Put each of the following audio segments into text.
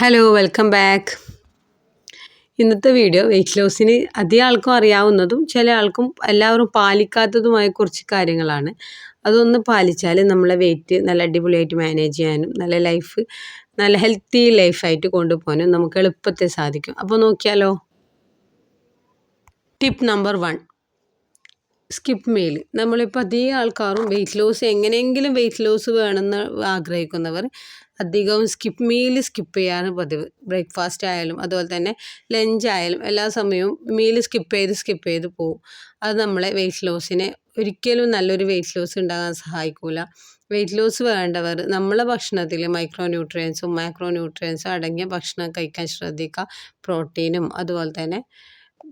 Hello welcome back ഇന്നത്തെ video weight ലോസിന് അധികം ആൾക്കും അറിയാവുന്നതും ചില ആൾക്കും എല്ലാവരും പാലിക്കാത്തതുമായ കുറച്ച് കാര്യങ്ങളാണ്. അതൊന്ന് പാലിച്ചാൽ നമ്മളെ വെയിറ്റ് നല്ല അടിപൊളിയായിട്ട് മാനേജ് ചെയ്യാനും നല്ല ലൈഫ് നല്ല ഹെൽത്തി ലൈഫായിട്ട് കൊണ്ടുപോകാനും നമുക്ക് എളുപ്പത്തിൽ സാധിക്കും. അപ്പോൾ നോക്കിയാലോ? Tip number one skip meal നമ്മളിപ്പോൾ അധികം ആൾക്കാരും വെയിറ്റ് ലോസ് എങ്ങനെയെങ്കിലും വെയിറ്റ് ലോസ് വേണമെന്ന് ആഗ്രഹിക്കുന്നവർ അധികവും സ്കിപ്പ് മീൽ സ്കിപ്പ് ചെയ്യാണ് പതിവ്. ബ്രേക്ക്ഫാസ്റ്റ് ആയാലും അതുപോലെ തന്നെ ലഞ്ച് ആയാലും എല്ലാ സമയവും മീൽ സ്കിപ്പ് ചെയ്ത് സ്കിപ്പ് ചെയ്ത് പോകും അത് നമ്മളെ വെയിറ്റ് ലോസിനെ ഒരിക്കലും നല്ലൊരു വെയിറ്റ് ലോസ് ഉണ്ടാകാൻ സഹായിക്കില്ല വെയിറ്റ് ലോസ് വേണ്ടവർ നമ്മളെ ഭക്ഷണത്തിൽ മൈക്രോ ന്യൂട്രിയൻസും മാക്രോ ന്യൂട്രിയൻസും അടങ്ങിയ ഭക്ഷണം കഴിക്കാൻ ശ്രദ്ധിക്കുക. പ്രോട്ടീനും അതുപോലെ തന്നെ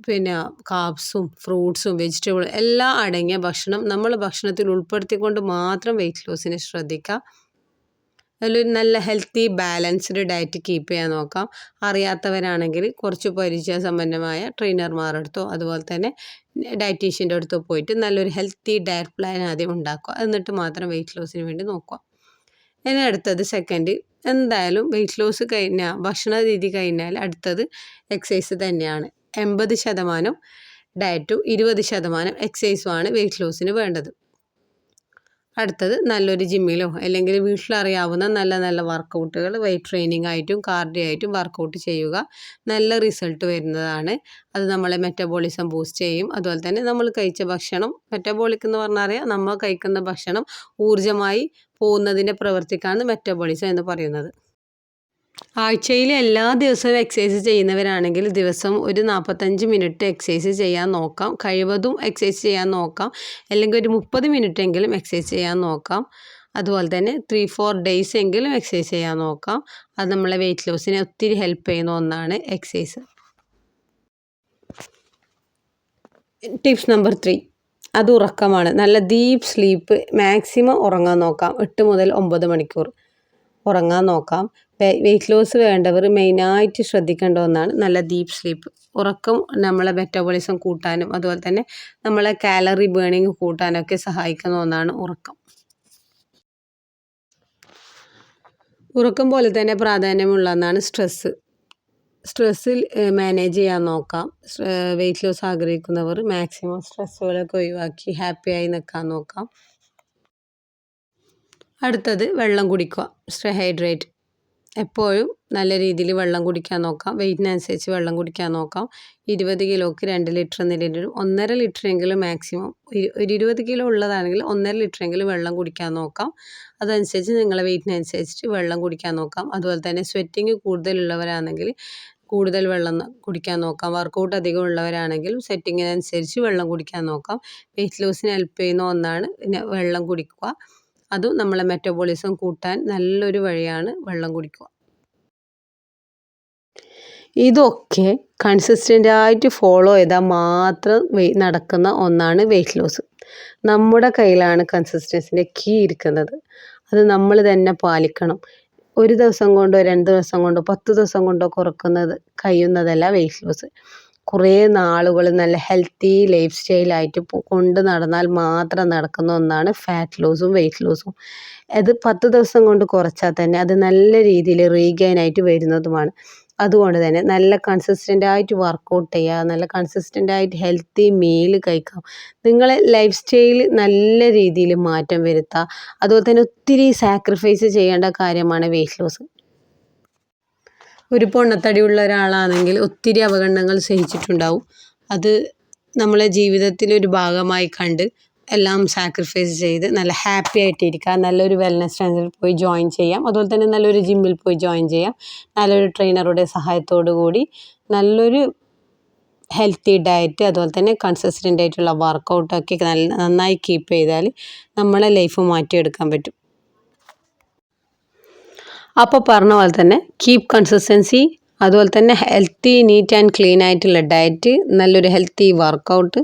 പിന്നെ കാർബ്സും ഫ്രൂട്ട്സും വെജിറ്റബിളും എല്ലാം അടങ്ങിയ ഭക്ഷണം നമ്മൾ ഭക്ഷണത്തിൽ ഉൾപ്പെടുത്തിക്കൊണ്ട് മാത്രം വെയിറ്റ് ലോസിനെ ശ്രദ്ധിക്കുക അതിലൊരു നല്ല ഹെൽത്തി ബാലൻസ്ഡ് ഡയറ്റ് കീപ്പ് ചെയ്യാൻ നോക്കാം. അറിയാത്തവരാണെങ്കിൽ കുറച്ച് പരിചയസമ്പന്നമായ ട്രെയിനർമാരുടെ അടുത്തോ അതുപോലെ തന്നെ ഡയറ്റീഷ്യന്റെ അടുത്തോ പോയിട്ട് നല്ലൊരു ഹെൽത്തി ഡയറ്റ് പ്ലാൻ ആദ്യം ഉണ്ടാക്കുക. എന്നിട്ട് മാത്രം വെയിറ്റ് ലോസിന് വേണ്ടി നോക്കുക. ഇനി അടുത്തത് സെക്കൻഡ് എന്തായാലും വെയിറ്റ് ലോസ് കഴിഞ്ഞാൽ ഭക്ഷണ രീതി കഴിഞ്ഞാൽ അടുത്തത് എക്സസൈസ് തന്നെയാണ്. എൺപത് ശതമാനം ഡയറ്റും ഇരുപത് ശതമാനം എക്സസൈസുമാണ് വെയിറ്റ് ലോസിന് വേണ്ടത്. അടുത്തത് നല്ലൊരു ജിമ്മിലോ അല്ലെങ്കിൽ വീട്ടിലറിയാവുന്ന നല്ല നല്ല വർക്കൗട്ടുകൾ വെയിറ്റ് ട്രെയിനിങ് ആയിട്ടും കാർഡിയോ ആയിട്ടും വർക്കൗട്ട് ചെയ്യുക നല്ല റിസൾട്ട് വരുന്നതാണ്. അത് നമ്മളെ മെറ്റബോളിസം ബൂസ്റ്റ് ചെയ്യും. അതുപോലെ തന്നെ നമ്മൾ കഴിച്ച ഭക്ഷണം മെറ്റബോളിക് എന്ന് പറഞ്ഞാൽ നമ്മൾ കഴിക്കുന്ന ഭക്ഷണം ഊർജമായി പോകുന്നതിന്റെ പ്രവൃത്തിക്കാണ് മെറ്റബോളിസം എന്ന് പറയുന്നത്. ആഴ്ചയിൽ എല്ലാ ദിവസവും എക്സസൈസ് ചെയ്യുന്നവരാണെങ്കിൽ ദിവസം ഒരു നാൽപ്പത്തഞ്ച് മിനിറ്റ് എക്സസൈസ് ചെയ്യാൻ നോക്കാം. കഴിവതും എക്സസൈസ് ചെയ്യാൻ നോക്കാം. അല്ലെങ്കിൽ ഒരു മുപ്പത് മിനിറ്റ് എങ്കിലും എക്സസൈസ് ചെയ്യാൻ നോക്കാം. അതുപോലെ തന്നെ ത്രീ ഫോർ ഡേയ്സ് എങ്കിലും എക്സസൈസ് ചെയ്യാൻ നോക്കാം. അത് നമ്മളെ വെയിറ്റ് ലോസിനെ ഒത്തിരി ഹെൽപ്പ് ചെയ്യുന്ന ഒന്നാണ് എക്സസൈസ് ടിപ്സ് നമ്പർ ത്രീ അത് ഉറക്കമാണ്. നല്ല ഡീപ്പ് സ്ലീപ്പ് മാക്സിമം ഉറങ്ങാൻ നോക്കാം. എട്ട് മുതൽ ഒമ്പത് മണിക്കൂർ. ഉറങ്ങാൻ നോക്കാം. വെയിറ്റ് ലോസ് വേണ്ടവർ മെയിനായിട്ട് ശ്രദ്ധിക്കേണ്ട ഒന്നാണ് നല്ല ഡീപ്പ് സ്ലീപ്പ് ഉറക്കം നമ്മളെ മെറ്റബോളിസം കൂട്ടാനും അതുപോലെ തന്നെ നമ്മളെ കാലറി ബേണിങ് കൂട്ടാനൊക്കെ സഹായിക്കുന്ന ഒന്നാണ് ഉറക്കം. ഉറക്കം പോലെ തന്നെ പ്രാധാന്യമുള്ളതാണ് സ്ട്രെസ്സ് സ്ട്രെസ്സിൽ മാനേജ് ചെയ്യാൻ നോക്കാം. വെയിറ്റ് ലോസ് ആഗ്രഹിക്കുന്നവർ മാക്സിമം സ്ട്രെസ്സുകളൊക്കെ ഒഴിവാക്കി ഹാപ്പിയായി നിൽക്കാൻ നോക്കാം. അടുത്തത് വെള്ളം കുടിക്കുക. സ്റ്റേ ഹൈഡ്രേറ്റ് എപ്പോഴും നല്ല രീതിയിൽ വെള്ളം കുടിക്കാൻ നോക്കാം. വെയിറ്റിനനുസരിച്ച് വെള്ളം കുടിക്കാൻ നോക്കാം. ഇരുപത് കിലോക്ക് രണ്ട് ലിറ്റർ നിലയിലും ഒന്നര ലിറ്ററെങ്കിലും മാക്സിമം ഒരു ഇരുപത് കിലോ ഉള്ളതാണെങ്കിൽ ഒന്നര ലിറ്ററെങ്കിലും വെള്ളം കുടിക്കാൻ നോക്കാം. അതനുസരിച്ച് നിങ്ങളെ വെയിറ്റിനനുസരിച്ചിട്ട് വെള്ളം കുടിക്കാൻ നോക്കാം. അതുപോലെ തന്നെ സ്വെറ്റിങ് കൂടുതലുള്ളവരാണെങ്കിൽ കൂടുതൽ വെള്ളം കുടിക്കാൻ നോക്കാം. വർക്കൗട്ട് അധികം ഉള്ളവരാണെങ്കിലും സെറ്റിങ്ങിനനുസരിച്ച് വെള്ളം കുടിക്കാൻ നോക്കാം. വെയിറ്റ് ലോസിന് ഹെൽപ്പ് ചെയ്യുന്ന ഒന്നാണ് വെള്ളം കുടിക്കുക. അതും നമ്മളെ മെറ്റബോളിസം കൂട്ടാൻ നല്ലൊരു വഴിയാണ് വെള്ളം കുടിക്കുക. ഇതൊക്കെ കൺസിസ്റ്റന്റ് ആയിട്ട് ഫോളോ ചെയ്താൽ മാത്രം നടക്കുന്ന ഒന്നാണ് വെയിറ്റ് ലോസ് നമ്മുടെ കയ്യിലാണ് കൺസിസ്റ്റൻസിന്റെ കീ ഇരിക്കുന്നത്. അത് നമ്മൾ തന്നെ പാലിക്കണം. ഒരു ദിവസം കൊണ്ടോ രണ്ട് ദിവസം കൊണ്ടോ പത്ത് ദിവസം കൊണ്ടോ കുറക്കുന്നത് കഴിയുന്നതല്ല വെയിറ്റ് ലോസ് കുറേ നാളുകൾ നല്ല ഹെൽത്തി ലൈഫ് സ്റ്റൈലായിട്ട് കൊണ്ട് നടന്നാൽ മാത്രം നടക്കുന്ന ഒന്നാണ് ഫാറ്റ് ലോസും വെയിറ്റ് ലോസും അത് പത്ത് ദിവസം കൊണ്ട് കുറച്ചാൽ തന്നെ അത് നല്ല രീതിയിൽ റീഗെയിൻ ആയിട്ട് വരുന്നതുമാണ്. അതുകൊണ്ട് തന്നെ നല്ല കൺസിസ്റ്റന്റ് ആയിട്ട് വർക്കൗട്ട് ചെയ്യുക നല്ല കൺസിസ്റ്റന്റ് ആയിട്ട് ഹെൽത്തി മീൽ കഴിക്കാം നിങ്ങളെ ലൈഫ് സ്റ്റൈൽ നല്ല രീതിയിൽ മാറ്റം വരുത്തുക അതുപോലെ തന്നെ ഒത്തിരി സാക്രിഫൈസ് ചെയ്യേണ്ട കാര്യമാണ് വെയിറ്റ് ലോസ് ഒരു പൊണ്ണത്തടിയുള്ള ഒരാളാണെങ്കിൽ ഒത്തിരി അവഗണനകൾ സഹിച്ചിട്ടുണ്ടാവും. അത് നമ്മളെ ജീവിതത്തിലൊരു ഭാഗമായി കണ്ട് എല്ലാം സാക്രിഫൈസ് ചെയ്ത് നല്ല ഹാപ്പി ആയിട്ടിരിക്കുക നല്ലൊരു വെൽനസ് സെന്ററിൽ പോയി ജോയിൻ ചെയ്യാം. അതുപോലെ തന്നെ നല്ലൊരു ജിമ്മിൽ പോയി ജോയിൻ ചെയ്യാം. നല്ലൊരു ട്രെയിനറുടെ സഹായത്തോടു കൂടി നല്ലൊരു ഹെൽത്തി ഡയറ്റ് അതുപോലെ തന്നെ കൺസിസ്റ്റന്റ് ആയിട്ടുള്ള വർക്കൗട്ടൊക്കെ നല്ല നന്നായി കീപ്പ് ചെയ്താൽ നമ്മളെ ലൈഫ് മാറ്റിയെടുക്കാൻ പറ്റും. അപ്പോൾ പറഞ്ഞ പോലെ തന്നെ കീപ് കൺസിസ്റ്റൻസി അതുപോലെ തന്നെ ഹെൽത്തി നീറ്റ് ആൻഡ് ക്ലീൻ ആയിട്ടുള്ള ഡയറ്റ് നല്ലൊരു healthy workout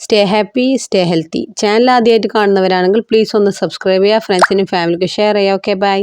stay happy stay healthy channel ആദ്യമായിട്ട് കാണുന്നവരാണെങ്കിൽ പ്ലീസ് ഒന്ന് സബ്സ്ക്രൈബ് ചെയ്യുക ഫ്രണ്ട്സിനും ഫാമിലിക്കും ഷെയർ ചെയ്യുക. Okay bye